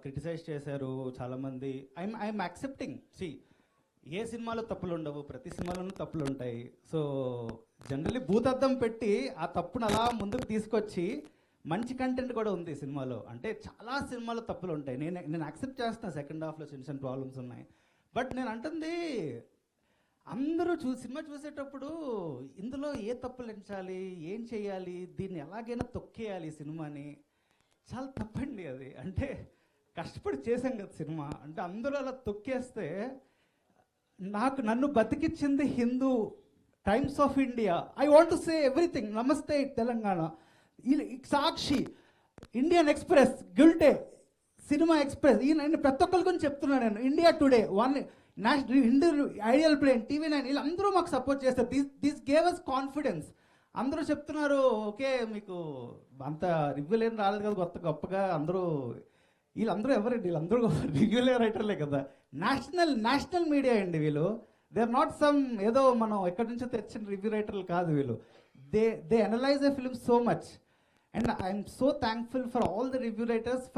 Criticise చేశారు చాలామంది. I'm I'm accepting C ఏ సినిమాలో తప్పులు ఉండవు ప్రతి సినిమాలోనూ తప్పులు ఉంటాయి. సో జనరల్లీ భూతద్దం పెట్టి ఆ తప్పును అలా ముందుకు తీసుకొచ్చి మంచి కంటెంట్ కూడా ఉంది సినిమాలో. అంటే చాలా సినిమాలో తప్పులు ఉంటాయి. నేను నేను యాక్సెప్ట్ చేస్తున్నా సెకండ్ హాఫ్లో చిన్న చిన్న ప్రాబ్లమ్స్ ఉన్నాయి. బట్ నేను అంటుంది అందరూ చూ సినిమా చూసేటప్పుడు ఇందులో ఏ తప్పులు ఎంచాలి ఏం చేయాలి దీన్ని ఎలాగైనా తొక్కేయాలి సినిమాని. చాలా తప్పండి అది. అంటే కష్టపడి చేశాం కదా సినిమా. అంటే అందరూ అలా తొక్కేస్తే నాకు నన్ను బతికిచ్చింది Hindu Times of India. I want say everything. Namaste Telangana. Sakshi Indian Express Gulte Cinema Express. ఈ నేను ప్రతి ఒక్కరి గురించి చెప్తున్నాను నేను. India Today one national India ideal plane TV nine వీళ్ళందరూ మాకు సపోర్ట్ చేస్తారు. This this gave us confidence అందరూ చెప్తున్నారు ఓకే మీకు అంత రివ్యూలు ఏం రాలేదు కదా కొత్త గొప్పగా అందరూ వీళ్ళందరూ ఎవరండి? వీళ్ళందరూ రెగ్యులర్ రైటర్లే కదా. నేషనల్ నేషనల్ మీడియా అండి వీళ్ళు. దే ఆర్ నాట్ సమ్ ఏదో మనం ఎక్కడి నుంచో తెచ్చిన రివ్యూ రైటర్లు కాదు వీళ్ళు. They they analyse a film so much and I'm so thankful for all the review writers